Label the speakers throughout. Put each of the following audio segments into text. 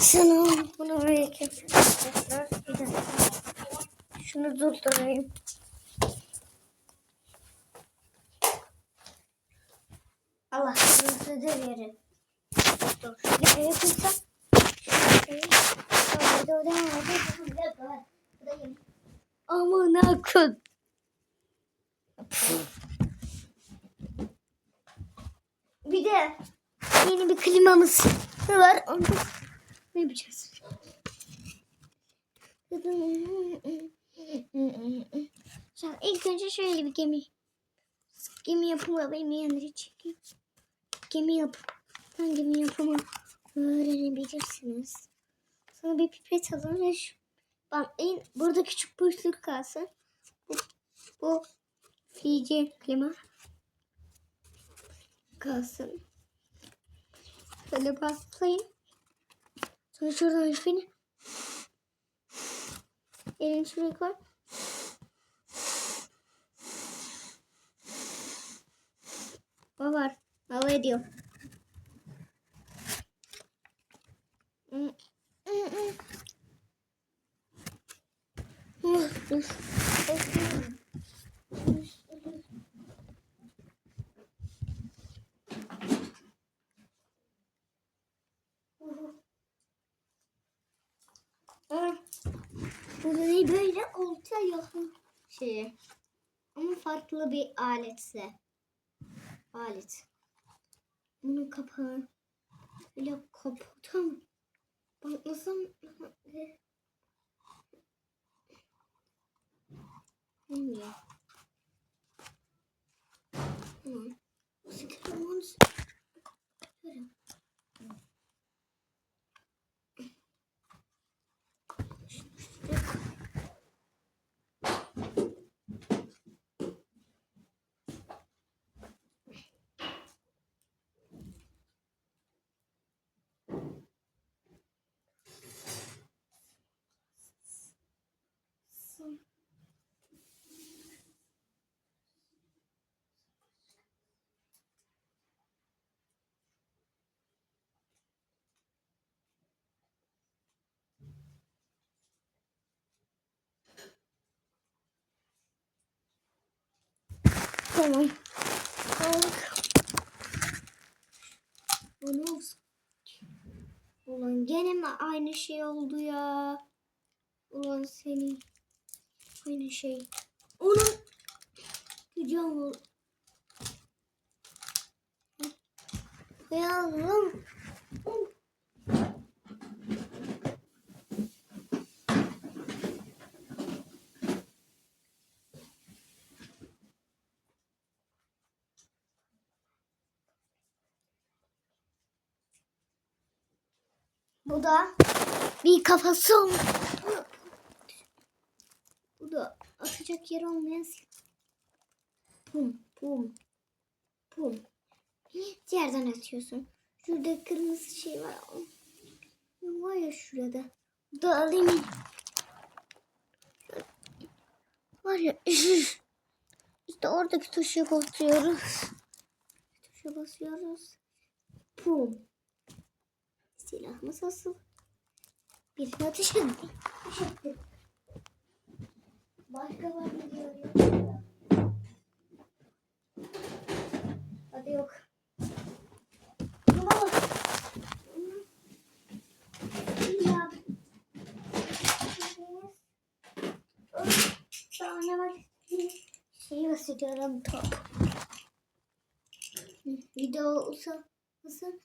Speaker 1: Şunu bunu buraya. Şunu durdurayım. Allah hızlı verin. Dur. Ya yapırsam. Aman akın. Bir de yeni bir klimamız var. Onu ne yapacağız? Şimdi ilk önce şöyle bir gemi. Gemi yapımı bilmeyenleri çekeyim. Gemi yapımı. Ben gemi yapımı öğrenebilirsiniz. Sonra bir pipet alın ve şu bantlayın. Burada küçük boşluk kalsın. Bu, bu klima kalsın. Böyle bantlayın. Sonra şuradan şöyle elini şuraya koy. O var. Hava ediyor. Hmm. Hmm, Bu da böyle olta yakın şeyi. Ama farklı bir aletse. Alet. Bunun kapağı. Böyle kapatam. Bantlasam. Bilmiyorum. Ne olsun? Ulan gene mi aynı şey oldu ya? Ulan seni. Aynı şey. Ulan. Gücüm ol. Yavrum. Bu da bir kafası. Bu da atacak yer olmayan Pum pum pum. Yerden atıyorsun. Şurada kırmızı şey var. O Var ya şurada. Bu da alayım. Var ya. İşte oradaki tuşa basıyoruz. Tuşa basıyoruz. Pum. Silahımız asıl. Bir ateş etti. Ateş etti. Başka var mı diyor ya. Hadi yok. Şeyi basıyorum top. Video uzasın.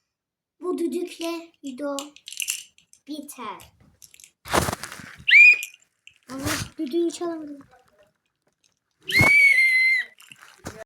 Speaker 1: Bu düdükle video biter. Ama düdüğü çalamadım.